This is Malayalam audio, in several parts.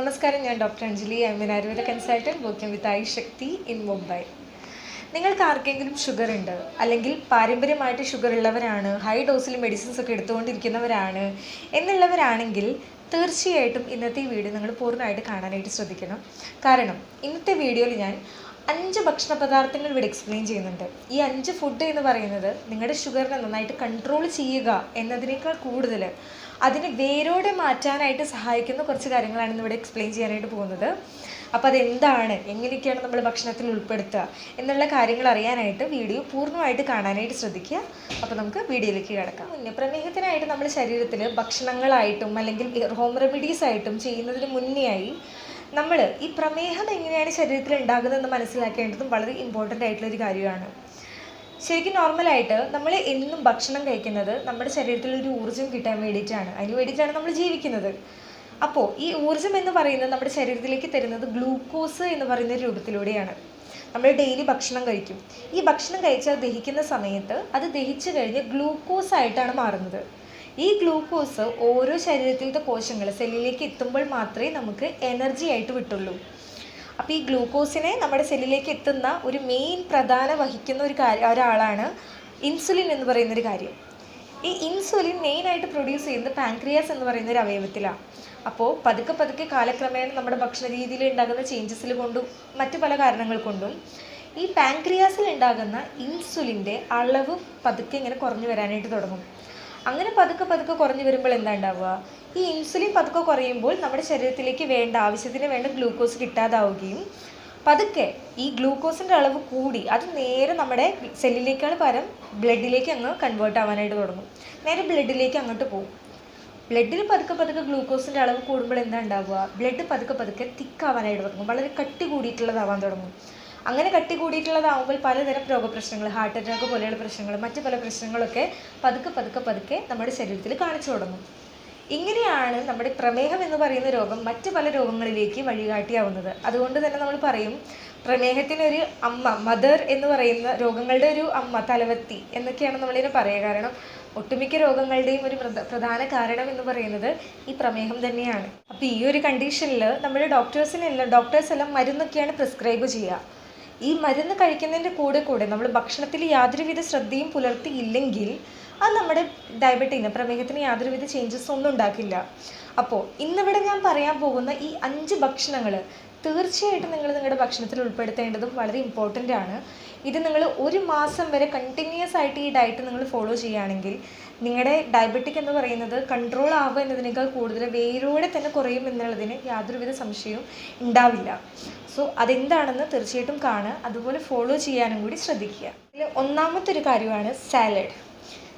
നമസ്കാരം ഞാൻ doctor Anjali I am ayurveda consultant working with I Shakti in Mumbai നിങ്ങൾക്ക് ആർക്കെങ്കിലും ഷുഗർ ഉണ്ട് അല്ലെങ്കിൽ പാരമ്പര്യമായിട്ട് ഷുഗർ ഉള്ളവരാണ് ഹൈ ഡോസിൽ മെഡിസിൻസ് ഒക്കെ എടുത്തുകൊണ്ടിരിക്കുന്നവരാണ് എന്നുള്ളവരാണെങ്കിൽ തീർച്ചയായിട്ടും ഇന്നത്തെ വീഡിയോ നിങ്ങൾ പൂർണമായിട്ട് കാണാനായിട്ട് ശ്രദ്ധിക്കണം. കാരണം ഇന്നത്തെ വീഡിയോയിൽ ഞാൻ അഞ്ച് ഭക്ഷണ പദാർത്ഥങ്ങൾ ഇവിടെ എക്സ്പ്ലെയിൻ ചെയ്യുന്നുണ്ട്. ഈ അഞ്ച് ഫുഡ് എന്ന് പറയുന്നത് നിങ്ങളുടെ ഷുഗറിനെ നന്നായിട്ട് കൺട്രോൾ ചെയ്യുക എന്നതിനേക്കാൾ കൂടുതൽ അതിനെ വേരോടെ മാറ്റാനായിട്ട് സഹായിക്കുന്ന കുറച്ച് കാര്യങ്ങളാണ് ഇന്ന് ഇവിടെ എക്സ്പ്ലെയിൻ ചെയ്യാനായിട്ട് പോകുന്നത്. അപ്പോൾ അതെന്താണ്? എങ്ങനെയൊക്കെയാണ് നമ്മൾ ഭക്ഷണത്തിൽ ഉൾപ്പെടുത്തുക? എന്നുള്ള കാര്യങ്ങൾ അറിയാനായിട്ട് വീഡിയോ പൂർണമായിട്ട് കാണാനായിട്ട് ശ്രദ്ധിക്കുക. അപ്പോൾ നമുക്ക് വീഡിയോയിലേക്ക് കിടക്കാം. മുന്നേ പ്രമേഹത്തിനായിട്ട് നമ്മൾ ശരീരത്തിൽ ഭക്ഷണങ്ങളായിട്ടും അല്ലെങ്കിൽ ഹോം റെമഡീസ് ആയിട്ടും ചെയ്യുന്നതിന് മുന്നേ ആയി നമ്മൾ ഈ പ്രമേഹം എങ്ങനെയാണ് ശരീരത്തിൽ ഉണ്ടാകുന്നതെന്ന് മനസ്സിലാക്കേണ്ടതും വളരെ ഇമ്പോർട്ടന്റ് ആയിട്ടുള്ള ഒരു കാര്യമാണ്. ശരിക്കും നോർമലായിട്ട് നമ്മൾ എന്നും ഭക്ഷണം കഴിക്കുന്നത് നമ്മുടെ ശരീരത്തിൽ ഒരു ഊർജം കിട്ടാൻ വേണ്ടിയിട്ടാണ്. അതിന് വേണ്ടിയിട്ടാണ് നമ്മൾ ജീവിക്കുന്നത്. അപ്പോൾ ഈ ഊർജം എന്ന് പറയുന്നത് നമ്മുടെ ശരീരത്തിലേക്ക് തരുന്നത് ഗ്ലൂക്കോസ് എന്ന് പറയുന്ന രൂപത്തിലൂടെയാണ്. നമ്മൾ ഡെയിലി ഭക്ഷണം കഴിക്കും. ഈ ഭക്ഷണം കഴിച്ചാൽ ദഹിക്കുന്ന സമയത്ത് അത് ദഹിച്ചു കഴിഞ്ഞ് ഗ്ലൂക്കോസ് ആയിട്ടാണ് മാറുന്നത്. ഈ ഗ്ലൂക്കോസ് ഓരോ ശരീരത്തിലത്തെ കോശങ്ങൾ സെല്ലിലേക്ക് എത്തുമ്പോൾ മാത്രമേ നമുക്ക് എനർജി ആയിട്ട് വിട്ടുള്ളൂ. അപ്പോൾ ഈ ഗ്ലൂക്കോസിനെ നമ്മുടെ സെല്ലിലേക്ക് എത്തുന്ന ഒരു മെയിൻ പ്രധാന വഹിക്കുന്ന ഒരു കാര്യം ഒരാളാണ് ഇൻസുലിൻ എന്ന് പറയുന്നൊരു കാര്യം. ഈ ഇൻസുലിൻ മെയിനായിട്ട് പ്രൊഡ്യൂസ് ചെയ്യുന്നത് പാൻക്രിയാസ് എന്ന് പറയുന്ന ഒരു അവയവത്തിലാണ് അപ്പോൾ പതുക്കെ പതുക്കെ കാലക്രമേണ നമ്മുടെ ഭക്ഷണ രീതിയിൽ ഉണ്ടാകുന്ന ചേഞ്ചസിൽ കൊണ്ടും മറ്റു പല കാരണങ്ങൾ കൊണ്ടും ഈ പാൻക്രിയാസിൽ ഉണ്ടാകുന്ന ഇൻസുലിന്റെ അളവ് പതുക്കെ ഇങ്ങനെ കുറഞ്ഞു വരാനായിട്ട് തുടങ്ങും. അങ്ങനെ പതുക്കെ പതുക്കെ കുറഞ്ഞു വരുമ്പോൾ എന്താ ഉണ്ടാവുക? ഈ ഇൻസുലിൻ പതുക്കെ കുറയുമ്പോൾ നമ്മുടെ ശരീരത്തിലേക്ക് വേണ്ട ആവശ്യത്തിന് വേണ്ട ഗ്ലൂക്കോസ് കിട്ടാതാവുകയും പതുക്കെ ഈ ഗ്ലൂക്കോസിന്റെ അളവ് കൂടി അത് നേരെ നമ്മുടെ സെല്ലിലേക്കാണ് പകരം ബ്ലഡിലേക്ക് അങ്ങ് കൺവേർട്ട് ആവാനായിട്ട് തുടങ്ങും. നേരെ ബ്ലഡിലേക്ക് അങ്ങോട്ട് പോകും. ബ്ലഡിൽ പതുക്കെ പതുക്കെ ഗ്ലൂക്കോസിന്റെ അളവ് കൂടുമ്പോൾ എന്താ ഉണ്ടാവുക? ബ്ലഡ് പതുക്കെ പതുക്കെ തിക്കാവാനായിട്ട് തുടങ്ങും. വളരെ കട്ടി കൂടിയിട്ടുള്ളതാവാൻ തുടങ്ങും. അങ്ങനെ കട്ടി കൂടിയിട്ടുള്ളതാവുമ്പോൾ പലതരം രോഗപ്രശ്നങ്ങൾ ഹാർട്ട് അറ്റാക്ക് പോലെയുള്ള പ്രശ്നങ്ങൾ മറ്റു പല പ്രശ്നങ്ങളൊക്കെ പതുക്കെ പതുക്കെ പതുക്കെ നമ്മുടെ ശരീരത്തിൽ കാണിച്ചു തുടങ്ങും. ഇങ്ങനെയാണ് നമ്മുടെ പ്രമേഹം എന്ന് പറയുന്ന രോഗം മറ്റു പല രോഗങ്ങളിലേക്ക് വഴികാട്ടിയാവുന്നത്. അതുകൊണ്ട് തന്നെ നമ്മൾ പറയും പ്രമേഹത്തിനൊരു അമ്മ മദർ എന്ന് പറയുന്ന രോഗങ്ങളുടെ ഒരു അമ്മ തലവത്തി എന്നൊക്കെയാണ് നമ്മളിതിനെ പറയുക കാരണം ഒട്ടുമിക്ക രോഗങ്ങളുടെയും ഒരു പ്രധാന കാരണം എന്ന് പറയുന്നത് ഈ പ്രമേഹം തന്നെയാണ്. അപ്പോൾ ഈ ഒരു കണ്ടീഷനിൽ നമ്മുടെ ഡോക്ടേഴ്സിനെല്ലാം ഡോക്ടേഴ്സ് എല്ലാം മരുന്നൊക്കെയാണ് പ്രിസ്ക്രൈബ് ചെയ്യുക. ഈ മരുന്ന് കഴിക്കുന്നതിന്റെ കൂടെ കൂടെ നമ്മൾ ഭക്ഷണത്തിൽ യാതൊരുവിധ ശ്രദ്ധയും പുലർത്തിയില്ലെങ്കിൽ അത് നമ്മുടെ ഡയബറ്റീന് പ്രമേഹത്തിന് യാതൊരുവിധ ചേഞ്ചസ് ഒന്നും ഉണ്ടാക്കില്ല. അപ്പോൾ ഇന്നിവിടെ ഞാൻ പറയാൻ പോകുന്ന ഈ അഞ്ച് ഭക്ഷണങ്ങൾ തീർച്ചയായിട്ടും നിങ്ങൾ നിങ്ങളുടെ ഭക്ഷണത്തിൽ ഉൾപ്പെടുത്തേണ്ടതും വളരെ ഇമ്പോർട്ടന്റ് ആണ്. ഇത് നിങ്ങൾ ഒരു മാസം വരെ കണ്ടിന്യൂസ് ആയിട്ട് ഈ ഡയറ്റ് നിങ്ങൾ ഫോളോ ചെയ്യുകയാണെങ്കിൽ നിങ്ങളുടെ ഡയബറ്റിക് എന്ന് പറയുന്നത് കൺട്രോൾ ആവുക എന്നതിനേക്കാൾ കൂടുതൽ വേരോടെ തന്നെ കുറയും എന്നുള്ളതിന് യാതൊരുവിധ സംശയവും ഉണ്ടാവില്ല. സോ അതെന്താണെന്ന് തീർച്ചയായിട്ടും കാണുക. അതുപോലെ ഫോളോ ചെയ്യാനും കൂടി ശ്രദ്ധിക്കുക. ഒന്നാമത്തെ ഒരു കാര്യമാണ് സാലഡ്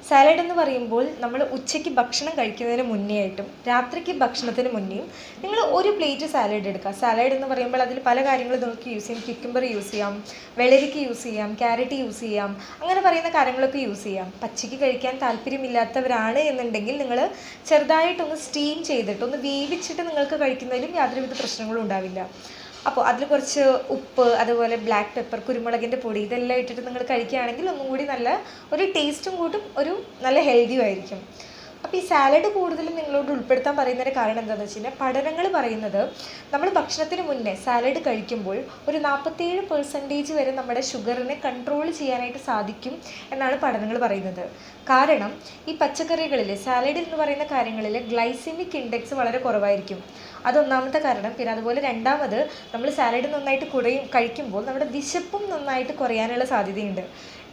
സാലഡ് എന്ന് പറയുമ്പോൾ നമ്മൾ ഉച്ചയ്ക്ക് ഭക്ഷണം കഴിക്കുന്നതിന് മുന്നേ ആയിട്ടും രാത്രിക്ക് ഭക്ഷണത്തിന് മുന്നേയും നിങ്ങൾ ഒരു പ്ലേറ്റ് സാലഡ് എടുക്കുക. സാലഡ് എന്ന് പറയുമ്പോൾ അതിൽ പല കാര്യങ്ങളും നിങ്ങൾക്ക് യൂസ് ചെയ്യാം. ക്യുക്കമ്പർ യൂസ് ചെയ്യാം. വെളരിക്ക് യൂസ് ചെയ്യാം. ക്യാരറ്റ് യൂസ് ചെയ്യാം. അങ്ങനെ പറയുന്ന കാര്യങ്ങളൊക്കെ യൂസ് ചെയ്യാം. പച്ചയ്ക്ക് കഴിക്കാൻ താല്പര്യമില്ലാത്തവരാണ് എന്നുണ്ടെങ്കിൽ നിങ്ങൾ ചെറുതായിട്ടൊന്ന് സ്റ്റീം ചെയ്തിട്ട് ഒന്ന് വേവിച്ചിട്ട് നിങ്ങൾക്ക് കഴിക്കുന്നതിലും യാതൊരുവിധ പ്രശ്നങ്ങളും ഉണ്ടാവില്ല. അപ്പോൾ അതിൽ കുറച്ച് ഉപ്പ് അതുപോലെ ബ്ലാക്ക് പെപ്പർ കുരുമുളകിന്റെ പൊടി ഇതെല്ലാം ഇട്ടിട്ട് നിങ്ങൾ കഴിക്കുകയാണെങ്കിൽ ഒന്നും കൂടി നല്ല ഒരു ടേസ്റ്റും കൂട്ടും ഒരു നല്ല ഹെൽത്തിയും ആയിരിക്കും. അപ്പോൾ ഈ സാലഡ് കൂടുതലും നിങ്ങളോട് ഉൾപ്പെടുത്താൻ പറയുന്നതിന്റെ കാരണം എന്താണെന്ന് വെച്ച് കഴിഞ്ഞാൽ പഠനങ്ങൾ പറയുന്നത് നമ്മൾ ഭക്ഷണത്തിന് മുന്നേ സാലഡ് കഴിക്കുമ്പോൾ ഒരു നാൽപ്പത്തേഴ് പെർസെന്റേജ് വരെ നമ്മുടെ ഷുഗറിനെ കൺട്രോൾ ചെയ്യാനായിട്ട് സാധിക്കും എന്നാണ് പഠനങ്ങൾ പറയുന്നത്. കാരണം ഈ പച്ചക്കറികളിൽ സാലഡ് എന്ന് പറയുന്ന കാര്യങ്ങളിൽ ഗ്ലൈസിമിക് ഇൻഡെക്സ് വളരെ കുറവായിരിക്കും. അതൊന്നാമത്തെ കാരണം. പിന്നെ അതുപോലെ രണ്ടാമത് നമ്മൾ സാലഡ് നന്നായിട്ട് കുറയും കഴിക്കുമ്പോൾ നമ്മുടെ വിശപ്പും നന്നായിട്ട് കുറയാനുള്ള സാധ്യതയുണ്ട്.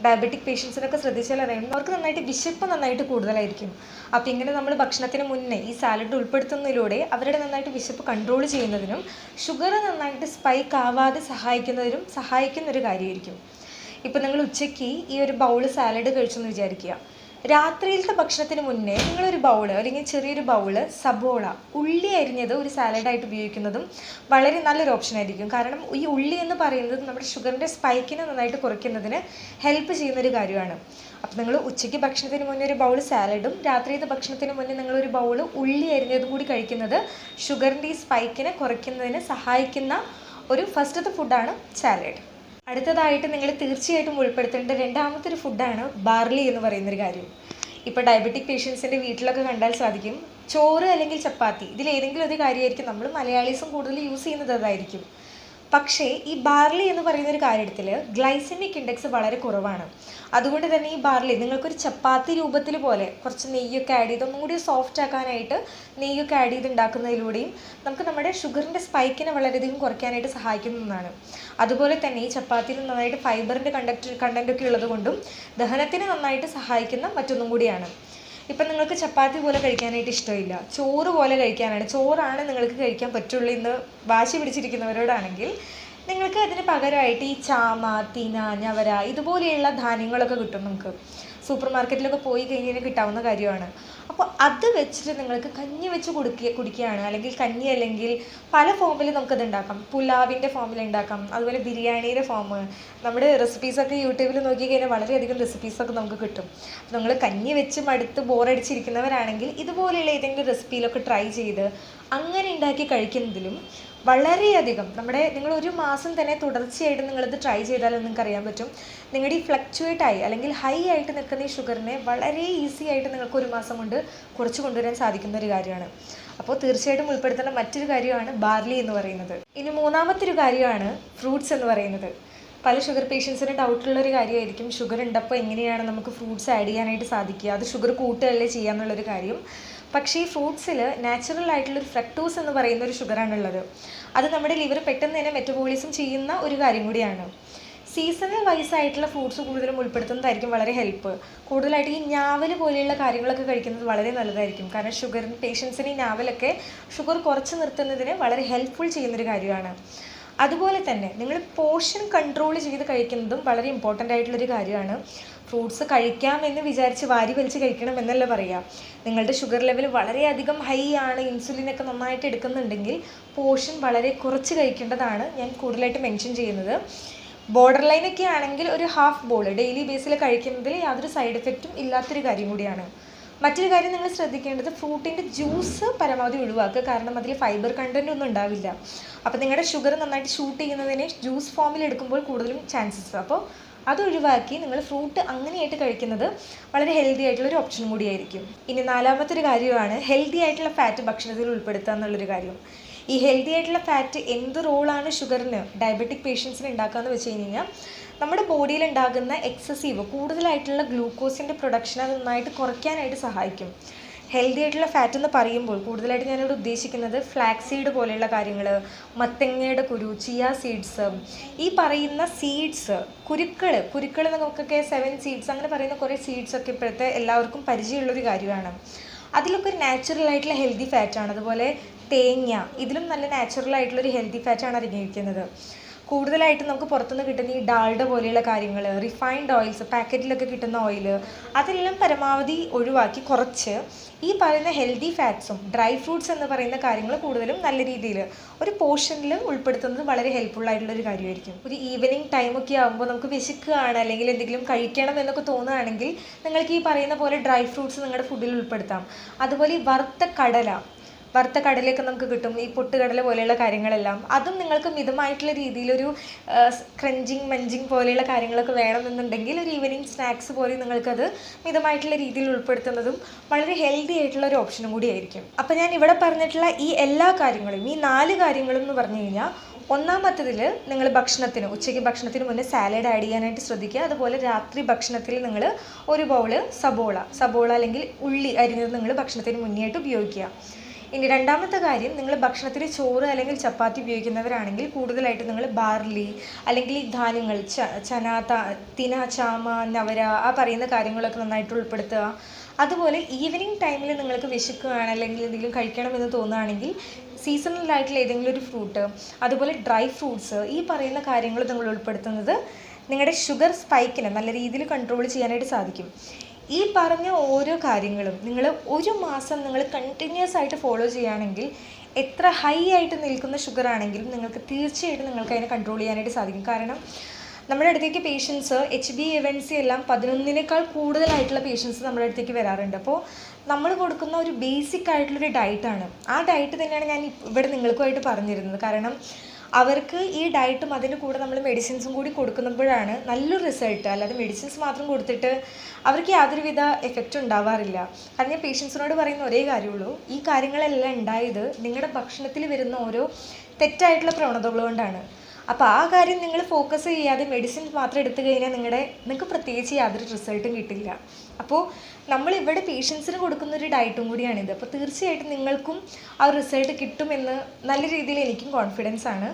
ഡയബറ്റിക് പേഷ്യൻസിനൊക്കെ ശ്രദ്ധിച്ചാൽ അറിയാം. അവർക്ക് നന്നായിട്ട് വിശപ്പ് നന്നായിട്ട് കൂടുതലായിരിക്കും. അപ്പോൾ ഇങ്ങനെ നമ്മൾ ഭക്ഷണത്തിന് മുന്നേ ഈ സാലഡ് ഉൾപ്പെടുത്തുന്നതിലൂടെ അവരുടെ നന്നായിട്ട് വിശപ്പ് കൺട്രോൾ ചെയ്യുന്നതിനും ഷുഗർ നന്നായിട്ട് സ്പൈക്ക് ആവാതെ സഹായിക്കുന്നതിനും സഹായിക്കുന്ന ഒരു കാര്യമായിരിക്കും. ഇപ്പം നിങ്ങൾ ഉച്ചയ്ക്ക് ഈ ഒരു ബൗൾ സാലഡ് കഴിച്ചെന്ന് വിചാരിക്കുക. രാത്രിയിലത്തെ ഭക്ഷണത്തിന് മുന്നേ നിങ്ങളൊരു ബൗൾ അല്ലെങ്കിൽ ചെറിയൊരു ബൗൾ സബോള ഉള്ളി അരിഞ്ഞത് ഒരു സാലഡായിട്ട് ഉപയോഗിക്കുന്നതും വളരെ നല്ലൊരു ഓപ്ഷൻ ആയിരിക്കും. കാരണം ഈ ഉള്ളി എന്ന് പറയുന്നത് നമ്മുടെ ഷുഗറിന്റെ സ്പൈക്കിനെ നന്നായിട്ട് കുറയ്ക്കുന്നതിന് ഹെൽപ്പ് ചെയ്യുന്നൊരു കാര്യമാണ്. അപ്പം നിങ്ങൾ ഉച്ചയ്ക്ക് ഭക്ഷണത്തിന് മുന്നേ ഒരു ബൗൾ സാലഡും രാത്രിയിലത്തെ ഭക്ഷണത്തിന് മുന്നേ നിങ്ങളൊരു ബൗൾ ഉള്ളി അരിഞ്ഞതും കൂടി കഴിക്കുന്നത് ഷുഗറിന്റെ ഈ സ്പൈക്കിനെ കുറയ്ക്കുന്നതിന് സഹായിക്കുന്ന ഒരു ഫസ്റ്റത്തെ ഫുഡാണ് സാലഡ് അടുത്തതായിട്ട് നിങ്ങൾ തീർച്ചയായിട്ടും ഉൾപ്പെടുത്തേണ്ട രണ്ടാമത്തെ ഒരു ഫുഡാണ് ബാർലി എന്ന് പറയുന്നൊരു കാര്യം. ഇപ്പോൾ ഡയബറ്റിക് പേഷ്യൻസിന്റെ വീട്ടിലൊക്കെ കണ്ടാൽ സാധിക്കും. ചോറ് അല്ലെങ്കിൽ ചപ്പാത്തി ഇതിലേതെങ്കിലും ഒരു കാര്യമായിരിക്കും. നമ്മൾ മലയാളീസും കൂടുതൽ യൂസ് ചെയ്യുന്നത് അതായിരിക്കും. പക്ഷേ ഈ ബാർലി എന്ന് പറയുന്ന ഒരു കാര്യത്തിൽ ഗ്ലൈസമിക് ഇൻഡെക്സ് വളരെ കുറവാണ്. അതുകൊണ്ട് തന്നെ ഈ ബാർലി നിങ്ങൾക്കൊരു ചപ്പാത്തി രൂപത്തിൽ പോലെ കുറച്ച് നെയ്യൊക്കെ ആഡ് ചെയ്ത് ഒന്നും കൂടി സോഫ്റ്റ് ആക്കാനായിട്ട് നെയ്യൊക്കെ ആഡ് ചെയ്ത് ഉണ്ടാക്കുന്നതിലൂടെയും നമുക്ക് നമ്മുടെ ഷുഗറിന്റെ സ്പൈക്കിനെ വളരെയധികം കുറയ്ക്കാനായിട്ട് സഹായിക്കുന്നതാണ് അതുപോലെ തന്നെ ഈ ചപ്പാത്തിയിൽ നന്നായിട്ട് ഫൈബറിന്റെ കണ്ടക്ട് കണ്ടന്റൊക്കെ ഉള്ളത് കൊണ്ടും ദഹനത്തിന് നന്നായിട്ട് സഹായിക്കുന്ന മറ്റൊന്നും കൂടിയാണ്. ഇപ്പം നിങ്ങൾക്ക് ചപ്പാത്തി പോലെ കഴിക്കാനായിട്ട് ഇഷ്ടമില്ല. ചോറ് പോലെ കഴിക്കാനാണ് ചോറാണ് നിങ്ങൾക്ക് കഴിക്കാൻ പറ്റുള്ളൂ എന്ന് വാശി പിടിച്ചിരിക്കുന്നവരോടാണെങ്കിൽ നിങ്ങൾക്ക് അതിന് പകരമായിട്ട് ഈ ചാമ തിന ഞവര ഇതുപോലെയുള്ള ധാന്യങ്ങളൊക്കെ കിട്ടും നമുക്ക് സൂപ്പർ മാർക്കറ്റിലൊക്കെ പോയി കഴിഞ്ഞാൽ കിട്ടാവുന്ന കാര്യമാണ്. അപ്പോൾ അത് വെച്ചിട്ട് നിങ്ങൾക്ക് കഞ്ഞി വെച്ച് കുടിക്കുക കുടിക്കുകയാണ്. അല്ലെങ്കിൽ കഞ്ഞി അല്ലെങ്കിൽ പല ഫോമിൽ നമുക്കത് ഉണ്ടാക്കാം. പുലാവിന്റെ ഫോമിൽ ഉണ്ടാക്കാം. അതുപോലെ ബിരിയാണിയുടെ ഫോം നമ്മുടെ റെസിപ്പീസൊക്കെ യൂട്യൂബിൽ നോക്കി കഴിഞ്ഞാൽ വളരെയധികം റെസിപ്പീസൊക്കെ നമുക്ക് കിട്ടും. അപ്പോൾ നിങ്ങൾ കഞ്ഞി വെച്ച് മടുത്ത് ബോറടിച്ചിരിക്കുന്നവരാണെങ്കിൽ ഇതുപോലെയുള്ള ഏതെങ്കിലും റെസിപ്പിയിലൊക്കെ ട്രൈ ചെയ്ത് അങ്ങനെ ഉണ്ടാക്കി കഴിക്കുന്നതിലും വളരെയധികം. നമ്മുടെ നിങ്ങൾ ഒരു മാസം തന്നെ തുടർച്ചയായിട്ട് നിങ്ങളിത് ട്രൈ ചെയ്താൽ നിങ്ങൾക്ക് അറിയാൻ പറ്റും. നിങ്ങളുടെ ഈ ഫ്ലക്ച്വേറ്റ് ആയി അല്ലെങ്കിൽ ഹൈ ആയിട്ട് നിൽക്കുന്ന ഈ ഷുഗറിനെ വളരെ ഈസി ആയിട്ട് നിങ്ങൾക്ക് ഒരു മാസം കൊണ്ട് കുറച്ച് കൊണ്ടുവരാൻ സാധിക്കുന്ന ഒരു കാര്യമാണ്. അപ്പോൾ തീർച്ചയായിട്ടും ഉൾപ്പെടുത്തേണ്ട മറ്റൊരു കാര്യമാണ് ബാർലി എന്ന് പറയുന്നത്. ഇനി മൂന്നാമത്തെ ഒരു കാര്യമാണ് ഫ്രൂട്ട്സ് എന്ന് പറയുന്നത്. പല ഷുഗർ പേഷ്യൻസിന് ഡൗട്ടുള്ള ഒരു കാര്യമായിരിക്കും. ഷുഗർ ഉണ്ടപ്പോൾ എങ്ങനെയാണ് നമുക്ക് ഫ്രൂട്ട്സ് ആഡ് ചെയ്യാനായിട്ട് സാധിക്കുക? അത് ഷുഗർ കൂട്ടുകയല്ലേ ചെയ്യാന്നുള്ളൊരു കാര്യം. പക്ഷേ ഈ ഫ്രൂട്ട്സിൽ നാച്ചുറൽ ആയിട്ടുള്ളൊരു ഫ്രക്ടോസ് എന്ന് പറയുന്ന ഒരു ഷുഗറാണുള്ളത് അത് നമ്മുടെ ലിവർ പെട്ടെന്ന് തന്നെ മെറ്റബോളിസം ചെയ്യുന്ന ഒരു കാര്യം കൂടിയാണ്. സീസണൽ വൈസ് ആയിട്ടുള്ള ഫ്രൂട്ട്സ് കൂടുതലും ഉൾപ്പെടുത്തുന്നതായിരിക്കും വളരെ ഹെൽപ്പ് കൂടുതലായിട്ട് ഈ ഞാവൽ പോലെയുള്ള കാര്യങ്ങളൊക്കെ കഴിക്കുന്നത് വളരെ നല്ലതായിരിക്കും. കാരണം ഷുഗർ പേഷ്യൻസിന് ഈ ഞാവലൊക്കെ ഷുഗർ കുറച്ച് നിർത്തുന്നതിന് വളരെ ഹെൽപ്ഫുൾ ചെയ്യുന്നൊരു കാര്യമാണ്. അതുപോലെ തന്നെ നിങ്ങൾ പോഷൻ കൺട്രോൾ ചെയ്ത് കഴിക്കുന്നതും വളരെ ഇമ്പോർട്ടന്റ് ആയിട്ടുള്ളൊരു കാര്യമാണ്. ഫ്രൂട്ട്സ് കഴിക്കാമെന്ന് വിചാരിച്ച് വാരി വലിച്ച് കഴിക്കണം എന്നല്ല പറയുക. നിങ്ങളുടെ ഷുഗർ ലെവൽ വളരെയധികം ഹൈ ആണ് ഇൻസുലിനൊക്കെ നന്നായിട്ട് എടുക്കുന്നുണ്ടെങ്കിൽ പോഷൻ വളരെ കുറച്ച് കഴിക്കേണ്ടതാണ് ഞാൻ കൂടുതലായിട്ട് മെൻഷൻ ചെയ്യുന്നത്. ബോർഡർ ലൈനൊക്കെ ആണെങ്കിൽ ഒരു ഹാഫ് ബോൾ ഡെയിലി ബേസിൽ കഴിക്കുന്നതിൽ യാതൊരു സൈഡ് എഫക്റ്റും ഇല്ലാത്തൊരു കാര്യം കൂടിയാണ്. മറ്റൊരു കാര്യം നിങ്ങൾ ശ്രദ്ധിക്കേണ്ടത് ഫ്രൂട്ടിന്റെ ജ്യൂസ് പരമാവധി ഒഴിവാക്കുക. കാരണം അതിൽ ഫൈബർ കണ്ടന്റ് ഒന്നും ഉണ്ടാവില്ല. അപ്പോൾ നിങ്ങളുടെ ഷുഗർ നന്നായിട്ട് ഷൂട്ട് ചെയ്യുന്നതിന് ജ്യൂസ് ഫോമിൽ എടുക്കുമ്പോൾ കൂടുതലും ചാൻസസ് അപ്പോൾ അത് ഒഴിവാക്കി നിങ്ങൾ ഫ്രൂട്ട് അങ്ങനെയായിട്ട് കഴിക്കുന്നത് വളരെ ഹെൽത്തി ആയിട്ടുള്ള ഒരു ഓപ്ഷൻ കൂടിയായിരിക്കും ഇനി നാലാമത്തെ ഒരു കാര്യമാണ് ഹെൽത്തി ആയിട്ടുള്ള ഫാറ്റ് ഭക്ഷണത്തിൽ ഉൾപ്പെടുത്തുക എന്നുള്ളൊരു കാര്യം. ഈ ഹെൽത്തി ആയിട്ടുള്ള ഫാറ്റ് എന്ത് റോളാണ് ഷുഗറിന് ഡയബറ്റിക് പേഷ്യൻസിന് ഉണ്ടാക്കുക എന്ന് വെച്ച് കഴിഞ്ഞ് കഴിഞ്ഞാൽ നമ്മുടെ ബോഡിയിൽ ഉണ്ടാകുന്ന എക്സസീവ് കൂടുതലായിട്ടുള്ള ഗ്ലൂക്കോസിന്റെ പ്രൊഡക്ഷൻ അത് നന്നായിട്ട് കുറയ്ക്കാനായിട്ട് സഹായിക്കും. ഹെൽത്തി ആയിട്ടുള്ള ഫാറ്റ് എന്ന് പറയുമ്പോൾ കൂടുതലായിട്ട് ഞാനിവിടെ ഉദ്ദേശിക്കുന്നത് ഫ്ലാക്സീഡ് സീഡ് പോലെയുള്ള കാര്യങ്ങൾ മത്തങ്ങയുടെ കുരു ചിയ സീഡ്സ് ഈ പറയുന്ന സീഡ്സ് കുരുക്കൾ കുരുക്കൾ നമുക്കൊക്കെ സെവൻ സീഡ്സ് അങ്ങനെ പറയുന്ന കുറേ സീഡ്സ് ഒക്കെ ഇപ്പോഴത്തെ എല്ലാവർക്കും പരിചയമുള്ളൊരു കാര്യമാണ്. അതിലൊക്കെ ഒരു നാച്ചുറൽ ആയിട്ടുള്ള ഹെൽത്തി ഫാറ്റാണ് അതുപോലെ തേങ്ങ ഇതിലും നല്ല നാച്ചുറൽ ആയിട്ടുള്ള ഒരു ഹെൽത്തി ഫാറ്റാണ് അടങ്ങിയിരിക്കുന്നത് കൂടുതലായിട്ട് നമുക്ക് പുറത്തുനിന്ന് കിട്ടുന്ന ഈ ഡാൾഡ പോലെയുള്ള കാര്യങ്ങൾ റിഫൈൻഡ് ഓയിൽസ് പാക്കറ്റിലൊക്കെ കിട്ടുന്ന ഓയിൽ അതെല്ലാം പരമാവധി ഒഴിവാക്കി കുറച്ച് ഈ പറയുന്ന ഹെൽത്തി ഫാറ്റ്സും ഡ്രൈ ഫ്രൂട്ട്സ് എന്ന് പറയുന്ന കാര്യങ്ങൾ കൂടുതലും നല്ല രീതിയിൽ ഒരു പോർഷനിൽ ഉൾപ്പെടുത്തുന്നത് വളരെ ഹെൽപ്ഫുൾ ആയിട്ടുള്ള ഒരു കാര്യമായിരിക്കും. ഒരു ഈവനിങ് ടൈമൊക്കെ ആകുമ്പോൾ നമുക്ക് വിശക്കുകയാണ് അല്ലെങ്കിൽ എന്തെങ്കിലും കഴിക്കണം എന്നൊക്കെ തോന്നുകയാണെങ്കിൽ നിങ്ങൾക്ക് ഈ പറയുന്ന പോലെ ഡ്രൈ ഫ്രൂട്ട്സ് നിങ്ങളുടെ ഫുഡിൽ ഉൾപ്പെടുത്താം. അതുപോലെ ഈ വറുത്ത കടല വറുത്ത കടലയൊക്കെ നമുക്ക് കിട്ടും ഈ പൊട്ടുകടല പോലെയുള്ള കാര്യങ്ങളെല്ലാം. അതും നിങ്ങൾക്ക് മിതമായിട്ടുള്ള രീതിയിലൊരു ക്രഞ്ചിങ് മഞ്ചിങ് പോലെയുള്ള കാര്യങ്ങളൊക്കെ വേണമെന്നുണ്ടെങ്കിൽ ഒരു ഈവനിങ് സ്നാക്സ് പോലെ നിങ്ങൾക്കത് മിതമായിട്ടുള്ള രീതിയിൽ ഉൾപ്പെടുത്തുന്നതും വളരെ ഹെൽത്തി ആയിട്ടുള്ള ഒരു ഓപ്ഷനും കൂടി ആയിരിക്കും അപ്പോൾ ഞാൻ ഇവിടെ പറഞ്ഞിട്ടുള്ള ഈ എല്ലാ കാര്യങ്ങളും ഈ നാല് കാര്യങ്ങളും എന്ന് പറഞ്ഞു കഴിഞ്ഞാൽ ഒന്നാമത്തതിൽ നിങ്ങൾ ഭക്ഷണത്തിന് ഉച്ചയ്ക്ക് ഭക്ഷണത്തിന് മുന്നേ സാലഡ് ആഡ് ചെയ്യാനായിട്ട് ശ്രദ്ധിക്കുക. അതുപോലെ രാത്രി ഭക്ഷണത്തിൽ നിങ്ങൾ ഒരു ബൗൾ സബോള സബോള അല്ലെങ്കിൽ ഉള്ളി അരിഞ്ഞത് നിങ്ങൾ ഭക്ഷണത്തിന് മുന്നേ ആയിട്ട് ഉപയോഗിക്കുക. ഇനി രണ്ടാമത്തെ കാര്യം നിങ്ങൾ ഭക്ഷണത്തിൽ ചോറ് അല്ലെങ്കിൽ ചപ്പാത്തി ഉപയോഗിക്കുന്നവരാണെങ്കിൽ കൂടുതലായിട്ട് നിങ്ങൾ ബാർലി അല്ലെങ്കിൽ ധാന്യങ്ങൾ ച ചന തിന ചാമ നവര ആ പറയുന്ന കാര്യങ്ങളൊക്കെ നന്നായിട്ട് ഉൾപ്പെടുത്തുക. അതുപോലെ ഈവനിങ് ടൈമിൽ നിങ്ങൾക്ക് വിശക്കുകയാണ് അല്ലെങ്കിൽ എന്തെങ്കിലും കഴിക്കണമെന്ന് തോന്നുകയാണെങ്കിൽ സീസണൽ ആയിട്ടുള്ള ഏതെങ്കിലും ഒരു ഫ്രൂട്ട് അതുപോലെ ഡ്രൈ ഫ്രൂട്ട്സ് ഈ പറയുന്ന കാര്യങ്ങൾ നിങ്ങൾ ഉൾപ്പെടുത്തുന്നത് നിങ്ങളുടെ ഷുഗർ സ്പൈക്കിനെ നല്ല രീതിയിൽ കൺട്രോൾ ചെയ്യാനായിട്ട് സാധിക്കും. ഈ പറഞ്ഞ ഓരോ കാര്യങ്ങളും നിങ്ങൾ ഒരു മാസം നിങ്ങൾ കണ്ടിന്യൂസ് ആയിട്ട് ഫോളോ ചെയ്യുകയാണെങ്കിൽ എത്ര ഹൈ ആയിട്ട് നിൽക്കുന്ന ഷുഗർ ആണെങ്കിലും നിങ്ങൾക്ക് തീർച്ചയായിട്ടും നിങ്ങൾക്ക് അതിനെ കൺട്രോൾ ചെയ്യാനായിട്ട് സാധിക്കും. കാരണം നമ്മുടെ അടുത്തേക്ക് പേഷ്യൻസ് എച്ച് ബി എവൻ എല്ലാം പതിനൊന്നിനേക്കാൾ കൂടുതലായിട്ടുള്ള പേഷ്യൻസ് നമ്മുടെ അടുത്തേക്ക് വരാറുണ്ട്. അപ്പോൾ നമ്മൾ കൊടുക്കുന്ന ഒരു ബേസിക് ആയിട്ടുള്ളൊരു ഡയറ്റാണ് ആ ഡയറ്റ് തന്നെയാണ് ഞാൻ ഇവിടെ നിങ്ങൾക്കുമായിട്ട് പറഞ്ഞിരുന്നത്. കാരണം അവർക്ക് ഈ ഡയറ്റും അതിന്റെ കൂടെ നമ്മൾ മെഡിസിൻസും കൂടി കൊടുക്കുമ്പോഴാണ് നല്ലൊരു റിസൾട്ട് അല്ലാതെ മെഡിസിൻസ് മാത്രം കൊടുത്തിട്ട് അവർക്ക് യാതൊരുവിധ എഫക്റ്റ് ഉണ്ടാവാറില്ല. കാരണം ഞാൻ പേഷ്യൻസിനോട് പറയുന്ന ഒരേ കാര്യമുള്ളൂ. ഈ കാര്യങ്ങളെല്ലാം ഉണ്ടായത് നിങ്ങളുടെ ഭക്ഷണത്തിൽ വരുന്ന ഓരോ തെറ്റായിട്ടുള്ള പ്രവണതകൾ കൊണ്ടാണ്. അപ്പോൾ ആ കാര്യം നിങ്ങൾ ഫോക്കസ് ചെയ്യാതെ മെഡിസിൻ മാത്രം എടുത്തു കഴിഞ്ഞാൽ നിങ്ങളുടെ നിങ്ങൾക്ക് പ്രത്യേകിച്ച് യാതൊരു റിസൾട്ടും കിട്ടില്ല. അപ്പോൾ നമ്മൾ ഇവിടെ പേഷ്യൻസിന് കൊടുക്കുന്ന ഒരു ഡയറ്റും കൂടിയാണിത്. അപ്പോൾ തീർച്ചയായിട്ടും നിങ്ങൾക്കും ആ റിസൾട്ട് കിട്ടുമെന്ന് നല്ല രീതിയിൽ എനിക്കും കോൺഫിഡൻസ് ആണ്.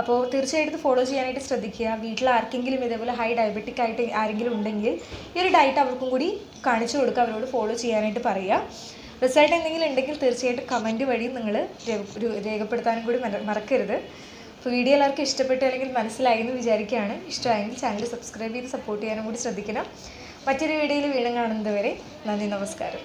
അപ്പോൾ തീർച്ചയായിട്ടും ഫോളോ ചെയ്യാനായിട്ട് ശ്രദ്ധിക്കുക. വീട്ടിൽ ആർക്കെങ്കിലും ഇതേപോലെ ഹൈ ഡയബറ്റിക് ആയിട്ട് ആരെങ്കിലും ഉണ്ടെങ്കിൽ ഈ ഒരു ഡയറ്റ് അവർക്കും കൂടി കാണിച്ചു കൊടുക്കുക. അവരോട് ഫോളോ ചെയ്യാനായിട്ട് പറയുക. റിസൾട്ട് എന്തെങ്കിലും ഉണ്ടെങ്കിൽ തീർച്ചയായിട്ടും കമന്റ് വഴി നിങ്ങൾ രേഖപ്പെടുത്താനും കൂടി മറക്കരുത്. അപ്പോൾ വീഡിയോ എല്ലാവർക്കും ഇഷ്ടപ്പെട്ടു അല്ലെങ്കിൽ മനസ്സിലായി എന്ന് വിചാരിക്കുകയാണ്. ഇഷ്ടമായെങ്കിൽ ചാനൽ സബ്സ്ക്രൈബ് ചെയ്ത് സപ്പോർട്ട് ചെയ്യാനും കൂടി ശ്രദ്ധിക്കണം. മറ്റൊരു വീഡിയോയിൽ വീണ്ടും കാണുന്നത് വരെ നന്ദി നമസ്കാരം.